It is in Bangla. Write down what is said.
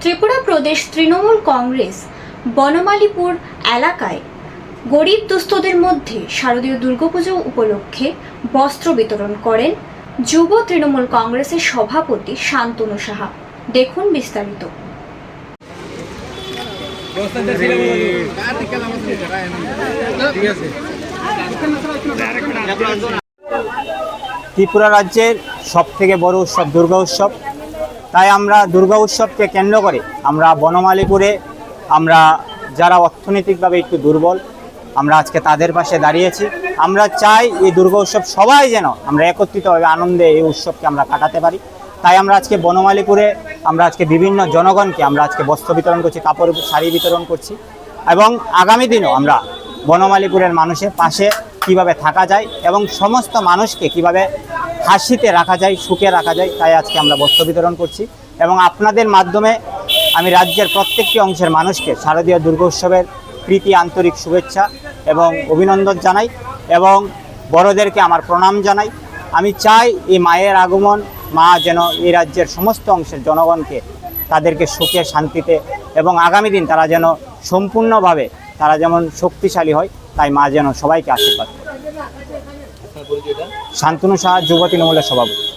ত্রিপুরা প্রদেশ তৃণমূল কংগ্রেস, বনমালীপুর এলাকায় গরিব দুস্থদের মধ্যে শারদীয় দুর্গাপুজো উপলক্ষে বস্ত্র বিতরণ করেন যুব তৃণমূল কংগ্রেসের সভাপতি শান্তনু সাহা। দেখুন বিস্তারিত। ত্রিপুরা রাজ্যের সব থেকে বড় উৎসব দুর্গা উৎসব। তাই আমরা দুর্গা উৎসবকে কেন্দ্র করে আমরা বনমালীপুরে আমরা যারা অর্থনৈতিকভাবে একটু দুর্বল, আমরা আজকে তাদের পাশে দাঁড়িয়েছি। আমরা চাই এই দুর্গা উৎসব সবাই যেন আমরা একত্রিতভাবে আনন্দে এই উৎসবকে আমরা কাটাতে পারি। তাই আমরা আজকে বনমালীপুরে আমরা আজকে বিভিন্ন জনগণকে আমরা আজকে বস্ত্র বিতরণ করছি, কাপড়, শাড়ি বিতরণ করছি এবং আগামী দিনও আমরা বনমালীপুরের মানুষের পাশে কীভাবে থাকা যায় এবং সমস্ত মানুষকে কীভাবে হাসিতে রাখা যায় সুখে রাখা যায়, তাই আজকে আমরা বস্ত্র বিতরণ করছি। এবং আপনাদের মাধ্যমে আমি রাজ্যের প্রত্যেকটি অংশের মানুষকে শারদীয় দুর্গোৎসবের প্রীতি, আন্তরিক শুভেচ্ছা এবং অভিনন্দন জানাই এবং বড়দেরকে আমার প্রণাম জানাই। আমি চাই এই মায়ের আগমন, মা যেন এই রাজ্যের সমস্ত অংশের জনগণকে তাদেরকে সুখে, শান্তিতে এবং আগামী দিন তারা যেন সম্পূর্ণভাবে তারা যেমন শক্তিশালী হয়, তাই মা যেন সবাইকে আশীর্বাদ করে। শান্তনু সাহা যুব তৃণমূলের সভাপতি।